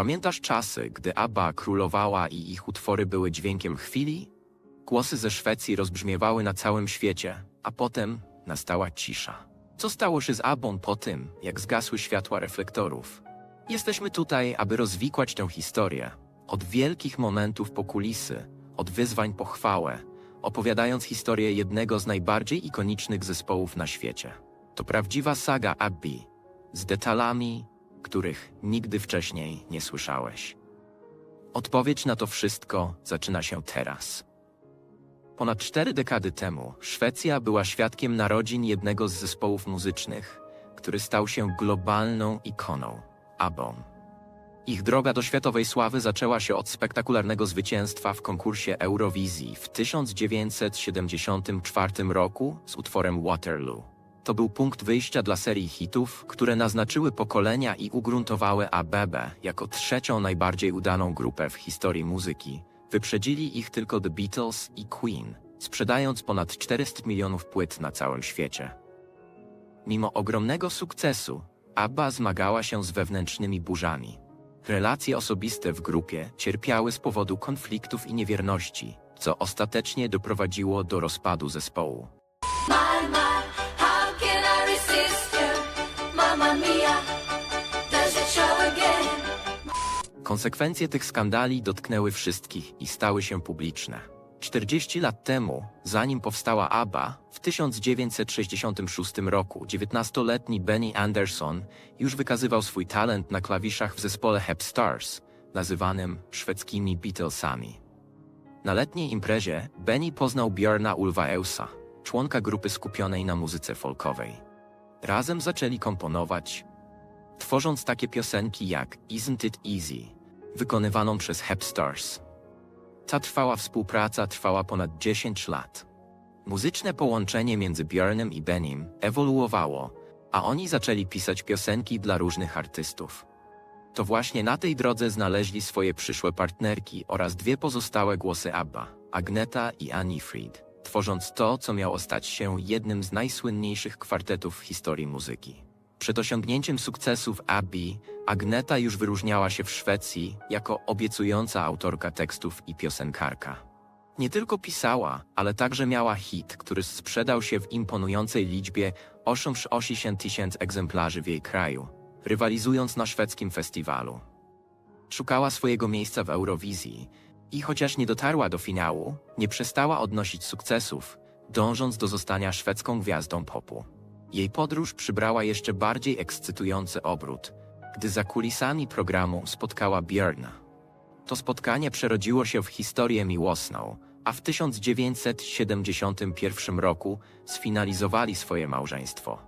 Pamiętasz czasy, gdy ABBA królowała i ich utwory były dźwiękiem chwili? Głosy ze Szwecji rozbrzmiewały na całym świecie, a potem nastała cisza. Co stało się z ABBą po tym, jak zgasły światła reflektorów? Jesteśmy tutaj, aby rozwikłać tę historię. Od wielkich momentów po kulisy, od wyzwań po chwałę, opowiadając historię jednego z najbardziej ikonicznych zespołów na świecie. To prawdziwa saga Abby, z detalami, których nigdy wcześniej nie słyszałeś. Odpowiedź na to wszystko zaczyna się teraz. Ponad cztery dekady temu Szwecja była świadkiem narodzin jednego z zespołów muzycznych, który stał się globalną ikoną ABBą. Ich droga do światowej sławy zaczęła się od spektakularnego zwycięstwa w konkursie Eurowizji w 1974 roku z utworem Waterloo. To był punkt wyjścia dla serii hitów, które naznaczyły pokolenia i ugruntowały ABB jako trzecią najbardziej udaną grupę w historii muzyki. Wyprzedzili ich tylko The Beatles i Queen, sprzedając ponad 400 milionów płyt na całym świecie. Mimo ogromnego sukcesu, ABBA zmagała się z wewnętrznymi burzami. Relacje osobiste w grupie cierpiały z powodu konfliktów i niewierności, co ostatecznie doprowadziło do rozpadu zespołu. Konsekwencje tych skandali dotknęły wszystkich i stały się publiczne. 40 lat temu, zanim powstała ABBA, w 1966 roku 19-letni Benny Anderson już wykazywał swój talent na klawiszach w zespole Hep Stars, nazywanym szwedzkimi Beatlesami. Na letniej imprezie Benny poznał Björna Ulvaeusa, członka grupy skupionej na muzyce folkowej. Razem zaczęli komponować, tworząc takie piosenki jak Isn't It Easy, wykonywaną przez Hep Stars. Ta trwała współpraca trwała ponad 10 lat. Muzyczne połączenie między Björnem i Benim ewoluowało, a oni zaczęli pisać piosenki dla różnych artystów. To właśnie na tej drodze znaleźli swoje przyszłe partnerki oraz dwie pozostałe głosy ABBA, Agneta i Annie Fried, tworząc to, co miało stać się jednym z najsłynniejszych kwartetów w historii muzyki. Przed osiągnięciem sukcesu w Abbey, Agneta już wyróżniała się w Szwecji jako obiecująca autorka tekstów i piosenkarka. Nie tylko pisała, ale także miała hit, który sprzedał się w imponującej liczbie 88 tysięcy egzemplarzy w jej kraju, rywalizując na szwedzkim festiwalu. Szukała swojego miejsca w Eurowizji i chociaż nie dotarła do finału, nie przestała odnosić sukcesów, dążąc do zostania szwedzką gwiazdą popu. Jej podróż przybrała jeszcze bardziej ekscytujący obrót, gdy za kulisami programu spotkała Björna. To spotkanie przerodziło się w historię miłosną, a w 1971 roku sfinalizowali swoje małżeństwo.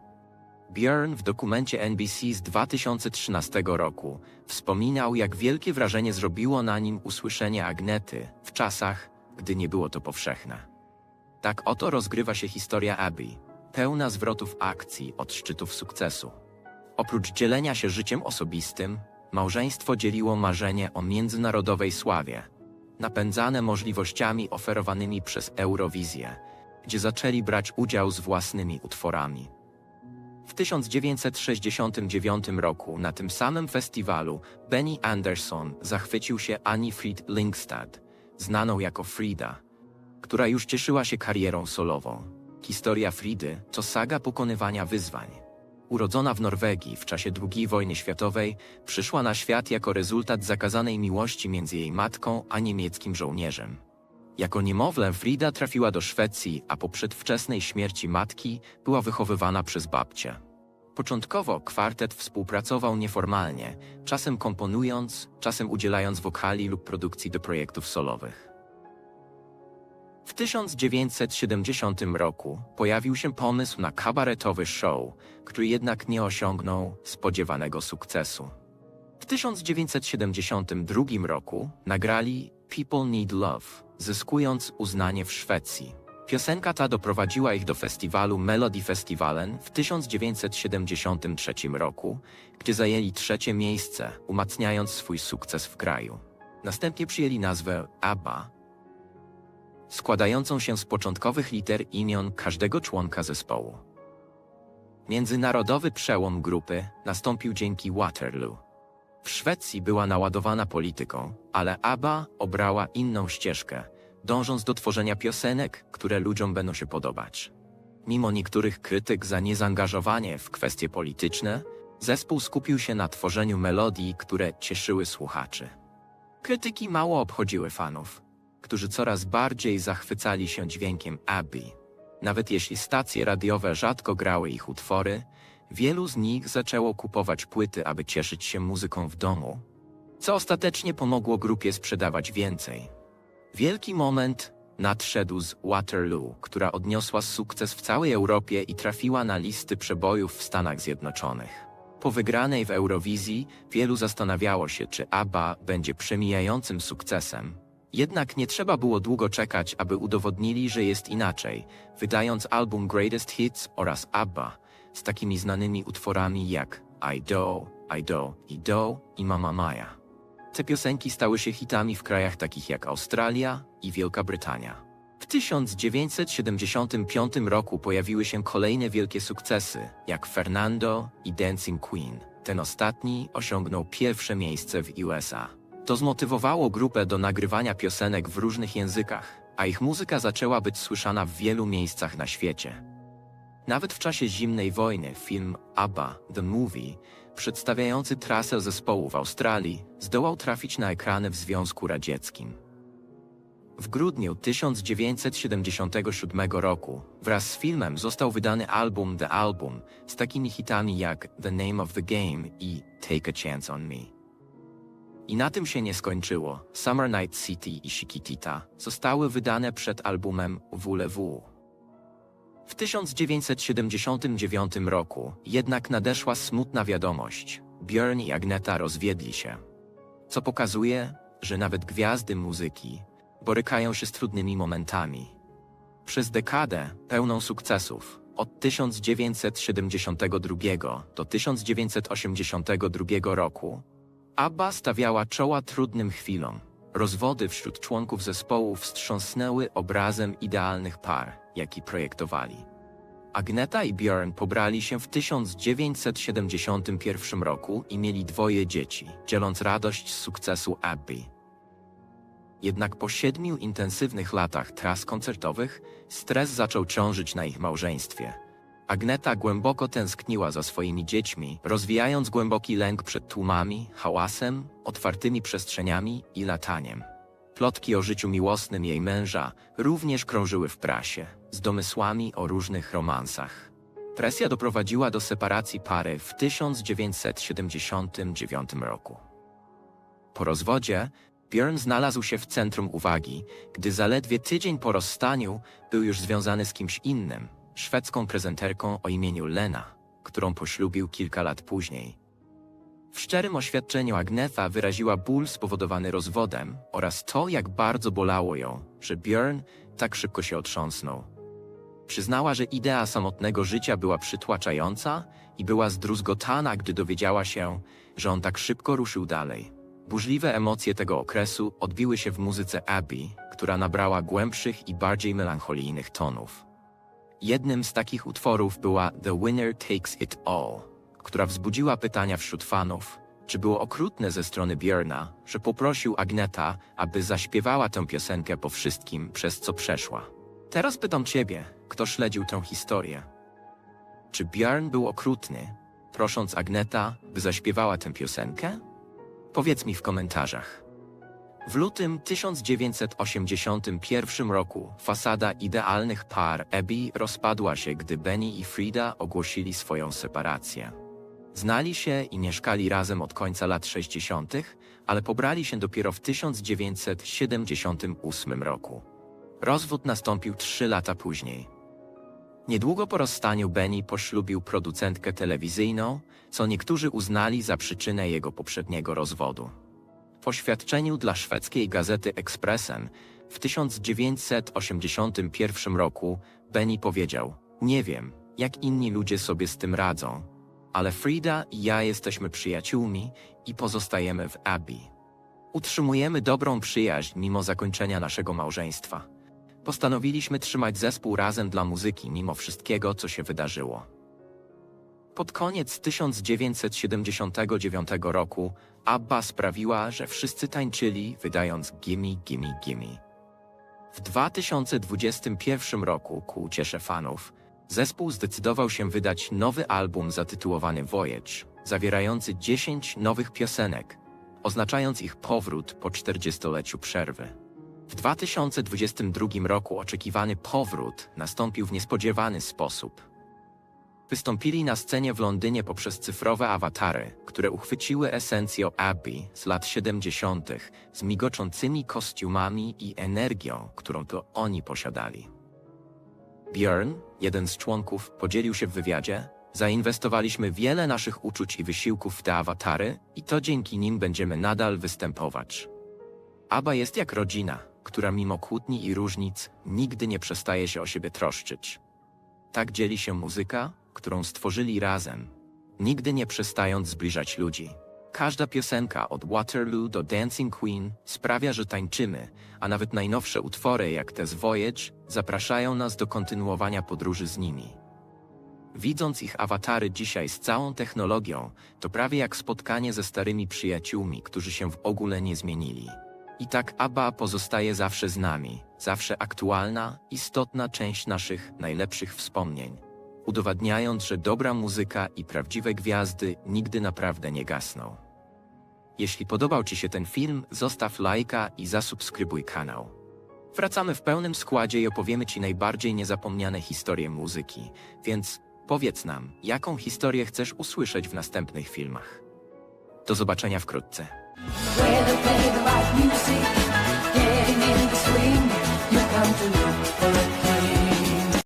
Björn w dokumencie NBC z 2013 roku wspominał, jak wielkie wrażenie zrobiło na nim usłyszenie Agnety w czasach, gdy nie było to powszechne. Tak oto rozgrywa się historia Abby, pełna zwrotów akcji od szczytów sukcesu. Oprócz dzielenia się życiem osobistym, małżeństwo dzieliło marzenie o międzynarodowej sławie, napędzane możliwościami oferowanymi przez Eurowizję, gdzie zaczęli brać udział z własnymi utworami. W 1969 roku na tym samym festiwalu Benny Anderson zachwycił się Annie Fried Lindstad, znaną jako Frida, która już cieszyła się karierą solową. Historia Fridy to saga pokonywania wyzwań. Urodzona w Norwegii w czasie II wojny światowej, przyszła na świat jako rezultat zakazanej miłości między jej matką a niemieckim żołnierzem. Jako niemowlę Frida trafiła do Szwecji, a po przedwczesnej śmierci matki była wychowywana przez babcię. Początkowo kwartet współpracował nieformalnie, czasem komponując, czasem udzielając wokali lub produkcji do projektów solowych. W 1970 roku pojawił się pomysł na kabaretowy show, który jednak nie osiągnął spodziewanego sukcesu. W 1972 roku nagrali People Need Love, zyskując uznanie w Szwecji. Piosenka ta doprowadziła ich do festiwalu Melody Festivalen w 1973 roku, gdzie zajęli trzecie miejsce, umacniając swój sukces w kraju. Następnie przyjęli nazwę ABBA, składającą się z początkowych liter imion każdego członka zespołu. Międzynarodowy przełom grupy nastąpił dzięki Waterloo. W Szwecji była naładowana polityką, ale ABBA obrała inną ścieżkę, dążąc do tworzenia piosenek, które ludziom będą się podobać. Mimo niektórych krytyk za niezaangażowanie w kwestie polityczne, zespół skupił się na tworzeniu melodii, które cieszyły słuchaczy. Krytyki mało obchodziły fanów, którzy coraz bardziej zachwycali się dźwiękiem Abbey. Nawet jeśli stacje radiowe rzadko grały ich utwory, wielu z nich zaczęło kupować płyty, aby cieszyć się muzyką w domu, co ostatecznie pomogło grupie sprzedawać więcej. Wielki moment nadszedł z Waterloo, która odniosła sukces w całej Europie i trafiła na listy przebojów w Stanach Zjednoczonych. Po wygranej w Eurowizji wielu zastanawiało się, czy ABBA będzie przemijającym sukcesem. Jednak nie trzeba było długo czekać, aby udowodnili, że jest inaczej, wydając album Greatest Hits oraz ABBA z takimi znanymi utworami jak I Do, I Do, I Do i Mama Mia. Te piosenki stały się hitami w krajach takich jak Australia i Wielka Brytania. W 1975 roku pojawiły się kolejne wielkie sukcesy, jak Fernando i Dancing Queen. Ten ostatni osiągnął pierwsze miejsce w USA. To zmotywowało grupę do nagrywania piosenek w różnych językach, a ich muzyka zaczęła być słyszana w wielu miejscach na świecie. Nawet w czasie zimnej wojny film ABBA The Movie, przedstawiający trasę zespołu w Australii, zdołał trafić na ekrany w Związku Radzieckim. W grudniu 1977 roku wraz z filmem został wydany album The Album z takimi hitami jak The Name of the Game i Take a Chance on Me. I na tym się nie skończyło. Summer Night City i Chiquitita zostały wydane przed albumem WLW. W 1979 roku jednak nadeszła smutna wiadomość. Björn i Agneta rozwiedli się. Co pokazuje, że nawet gwiazdy muzyki borykają się z trudnymi momentami. Przez dekadę pełną sukcesów, od 1972 do 1982 roku, ABBA stawiała czoła trudnym chwilom. Rozwody wśród członków zespołu wstrząsnęły obrazem idealnych par, jaki projektowali. Agneta i Björn pobrali się w 1971 roku i mieli dwoje dzieci, dzieląc radość z sukcesu Abbey. Jednak po siedmiu intensywnych latach tras koncertowych stres zaczął ciążyć na ich małżeństwie. Agneta głęboko tęskniła za swoimi dziećmi, rozwijając głęboki lęk przed tłumami, hałasem, otwartymi przestrzeniami i lataniem. Plotki o życiu miłosnym jej męża również krążyły w prasie, z domysłami o różnych romansach. Presja doprowadziła do separacji pary w 1979 roku. Po rozwodzie Björn znalazł się w centrum uwagi, gdy zaledwie tydzień po rozstaniu był już związany z kimś innym, szwedzką prezenterką o imieniu Lena, którą poślubił kilka lat później. W szczerym oświadczeniu Agneta wyraziła ból spowodowany rozwodem oraz to, jak bardzo bolało ją, że Björn tak szybko się otrząsnął. Przyznała, że idea samotnego życia była przytłaczająca i była zdruzgotana, gdy dowiedziała się, że on tak szybko ruszył dalej. Burzliwe emocje tego okresu odbiły się w muzyce Abbey, która nabrała głębszych i bardziej melancholijnych tonów. Jednym z takich utworów była The Winner Takes It All, która wzbudziła pytania wśród fanów, czy było okrutne ze strony Björna, że poprosił Agneta, aby zaśpiewała tę piosenkę po wszystkim, przez co przeszła. Teraz pytam ciebie, kto śledził tę historię. Czy Björn był okrutny, prosząc Agneta, by zaśpiewała tę piosenkę? Powiedz mi w komentarzach. W lutym 1981 roku fasada idealnych par Abby rozpadła się, gdy Benny i Frida ogłosili swoją separację. Znali się i mieszkali razem od końca lat 60., ale pobrali się dopiero w 1978 roku. Rozwód nastąpił trzy lata później. Niedługo po rozstaniu Benny poślubił producentkę telewizyjną, co niektórzy uznali za przyczynę jego poprzedniego rozwodu. W oświadczeniu dla szwedzkiej gazety Expressen w 1981 roku Benny powiedział: Nie wiem, jak inni ludzie sobie z tym radzą, ale Frida i ja jesteśmy przyjaciółmi i pozostajemy w Abbey. Utrzymujemy dobrą przyjaźń mimo zakończenia naszego małżeństwa. Postanowiliśmy trzymać zespół razem dla muzyki mimo wszystkiego, co się wydarzyło. Pod koniec 1979 roku ABBA sprawiła, że wszyscy tańczyli, wydając Gimme, Gimme, Gimme. W 2021 roku, ku uciesze fanów, zespół zdecydował się wydać nowy album zatytułowany Voyage, zawierający 10 nowych piosenek, oznaczając ich powrót po 40-leciu przerwy. W 2022 roku oczekiwany powrót nastąpił w niespodziewany sposób. Wystąpili na scenie w Londynie poprzez cyfrowe awatary, które uchwyciły esencję Abbey z lat 70. z migoczącymi kostiumami i energią, którą to oni posiadali. Björn, jeden z członków, podzielił się w wywiadzie. Zainwestowaliśmy wiele naszych uczuć i wysiłków w te awatary i to dzięki nim będziemy nadal występować. ABBA jest jak rodzina, która mimo kłótni i różnic nigdy nie przestaje się o siebie troszczyć. Tak dzieli się muzyka, którą stworzyli razem, nigdy nie przestając zbliżać ludzi. Każda piosenka od Waterloo do Dancing Queen sprawia, że tańczymy, a nawet najnowsze utwory jak te z Voyage zapraszają nas do kontynuowania podróży z nimi. Widząc ich awatary dzisiaj z całą technologią, to prawie jak spotkanie ze starymi przyjaciółmi, którzy się w ogóle nie zmienili. I tak ABBA pozostaje zawsze z nami, zawsze aktualna, istotna część naszych najlepszych wspomnień, udowadniając, że dobra muzyka i prawdziwe gwiazdy nigdy naprawdę nie gasną. Jeśli podobał Ci się ten film, zostaw lajka i zasubskrybuj kanał. Wracamy w pełnym składzie i opowiemy Ci najbardziej niezapomniane historie muzyki, więc powiedz nam, jaką historię chcesz usłyszeć w następnych filmach. Do zobaczenia wkrótce.